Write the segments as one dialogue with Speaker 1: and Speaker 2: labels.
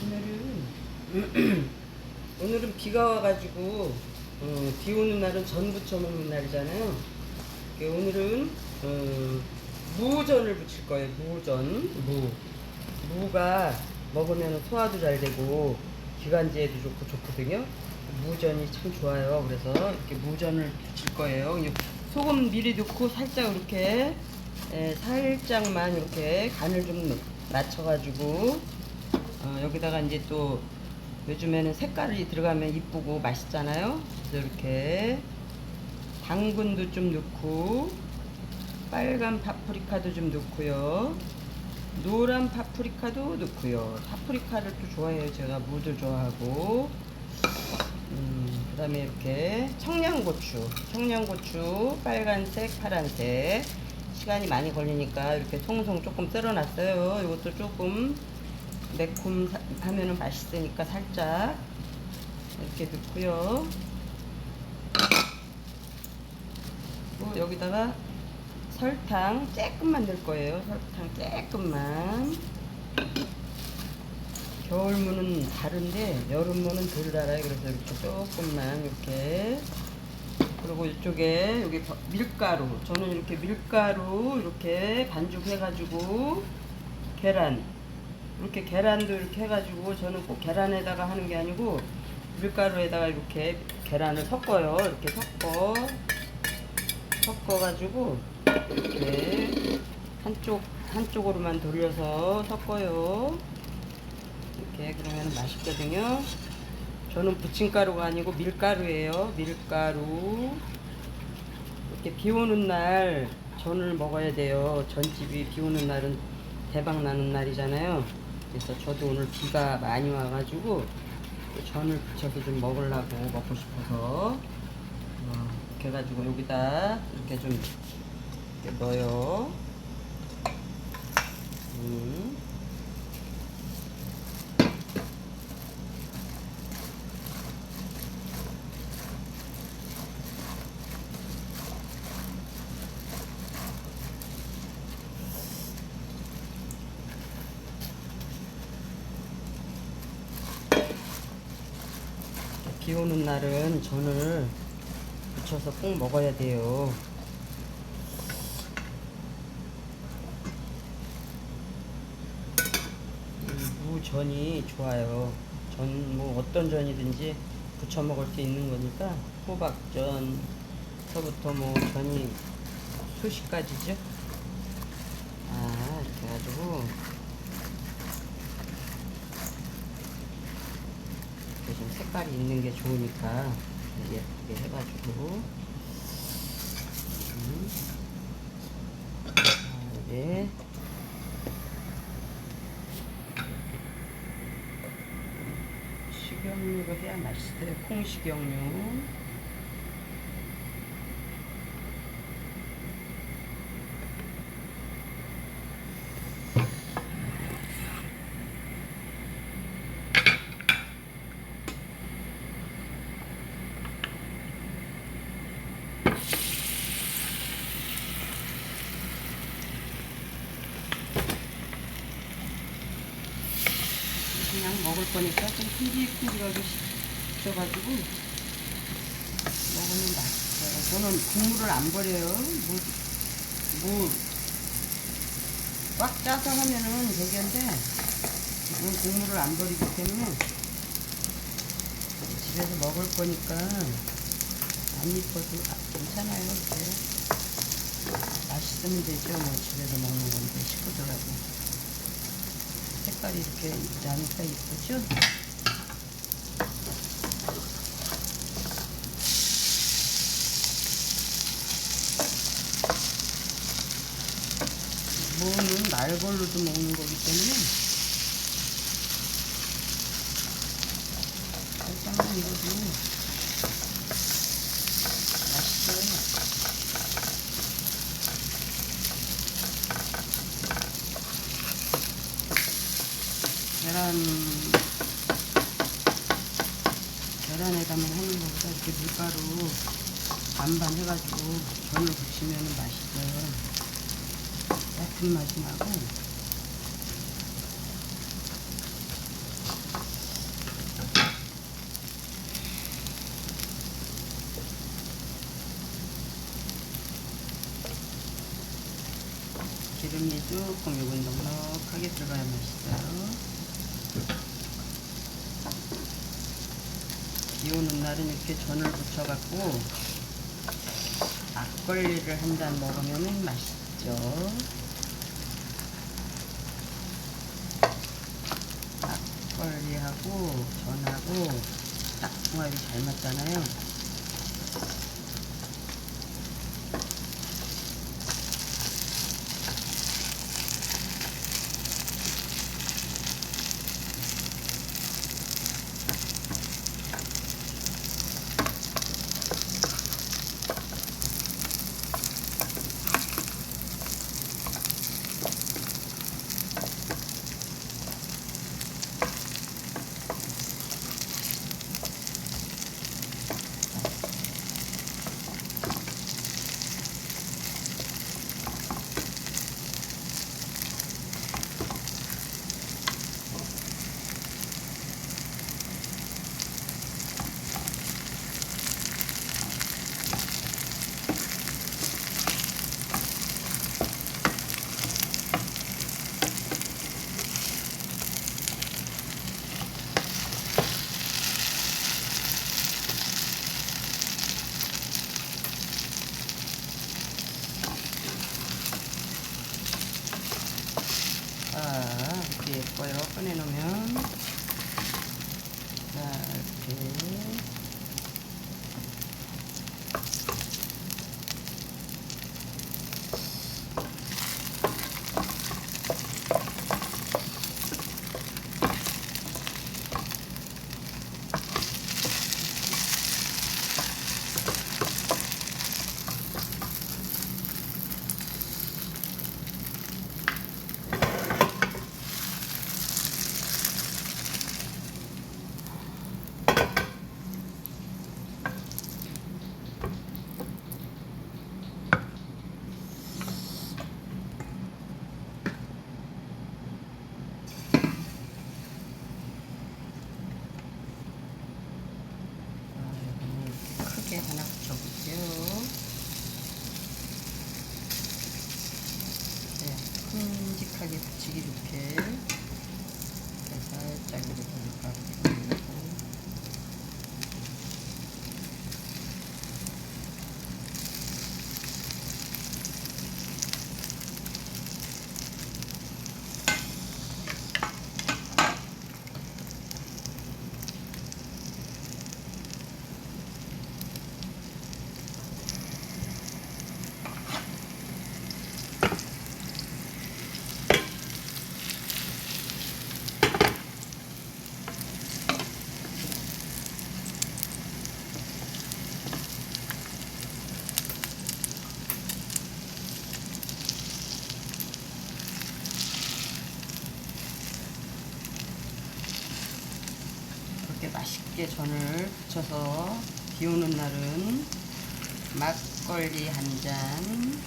Speaker 1: 오늘은 오늘은 비가 와가지고 어, 비 오는 날은 전 부쳐 먹는 날이잖아요. 그 오늘은 어, 무전을 부칠 거예요. 무전 무 무가 먹으면 소화도 잘 되고 기관지에도 좋고 좋거든요. 무전이 참 좋아요. 그래서 이렇게 무전을 부칠 거예요. 이 소금 미리 넣고 살짝 이렇게 에, 살짝만 이렇게 간을 좀 맞춰가지고 어, 여기다가 이제 또 요즘에는 색깔이 들어가면 이쁘고 맛있잖아요. 그래서 이렇게 당근도 좀 넣고 빨간 파프리카도 좀 넣고요. 노란 파프리카도 넣고요. 파프리카를 또 좋아해요. 제가 무도 좋아하고. 음, 그 다음에 이렇게 청양고추. 청양고추 빨간색, 파란색. 시간이 많이 걸리니까 이렇게 송송 조금 썰어놨어요. 이것도 조금 매콤하면은 맛있으니까 살짝 이렇게 넣고요. 그리고 여기다가 설탕 조금만 넣을 거예요. 설탕 조금만. 겨울무는 다른데 여름무는 덜 달아요. 그래서 이렇게 조금만 이렇게. 그리고 이쪽에 여기 버- 밀가루. 저는 이렇게 밀가루 이렇게 반죽해가지고 계란. 이렇게 계란도 이렇게 해가지고 저는 꼭 계란에다가 하는 게 아니고 밀가루에다가 이렇게 계란을 섞어요. 이렇게 섞어. 섞어가지고 이렇게 한쪽 한쪽으로만 돌려서 섞어요. 이렇게 그러면 맛있거든요. 저는 부침가루가 아니고 밀가루예요. 밀가루. 이렇게 비 오는 날 전을 먹어야 돼요. 전집이 비 오는 날은 대박 나는 날이잖아요. 그래서 저도 오늘 비가 많이 와가지고 전을 부쳐서 좀 먹으려고 먹고 싶어서 어, 이렇게 해가지고 여기다 이렇게 좀 이렇게 넣어요. 음. 비 오는 날은 전을 부쳐서 꼭 먹어야 돼요. 이 무전이 좋아요. 전 뭐 어떤 전이든지 부쳐 먹을 수 있는 거니까 호박전, 서부터 뭐 전이 수십 가지죠. 아 이렇게 해가지고 이렇게 좀 색깔이 있는 게 좋으니까 예쁘게 해가지고. 음. 자, 이제 식용유로 해야 맛있어요. 콩식용유 그냥 먹을 거니까 좀 큼직큼직하게 식혀가지고 먹으면 맛있어요. 저는 국물을 안 버려요. 뭐, 뭐, 꽉 짜서 하면은 되겠는데, 이건 국물을 안 버리기 때문에 집에서 먹을 거니까 안 입어도 아, 괜찮아요. 이렇게. 맛있으면 되죠. 뭐 집에서 먹는 건데, 식구들하고. 색깔이 이렇게 나니까 이쁘죠? 무는 날걸로도 먹는 거기 때문에 살짝만 익어도 계란 계란에다만 하는 것보다 이렇게 밀가루 반반 해가지고 절로 부시면 맛있어요. 얇은 맛이 나고 기름이 조금 요건 넉넉하게 들어가야 맛있어요. 날은 이렇게 전을 부쳐갖고 막걸리를 한 잔 먹으면 맛있죠. 막걸리하고 전하고 딱 궁합이 잘 맞잖아요. 자, 이렇게 예뻐요. 꺼내놓으면. 자, 이렇게. 자, 이거는 이렇게 크게 하나 붙여볼게요. 네, 큼직하게 붙이기 좋게. 네, 살짝 이렇게 가볍게 올리고. 맛있게 전을 부쳐서 비 오는 날은 막걸리 한 잔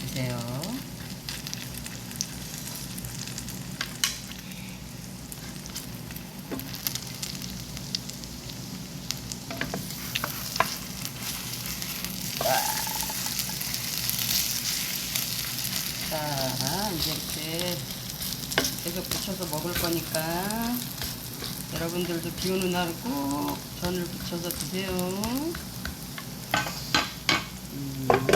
Speaker 1: 드세요. 자, 이제 이렇게 계속 부쳐서 먹을 거니까 여러분들도 비 오는 날꼭 전을 부쳐서 드세요. 음.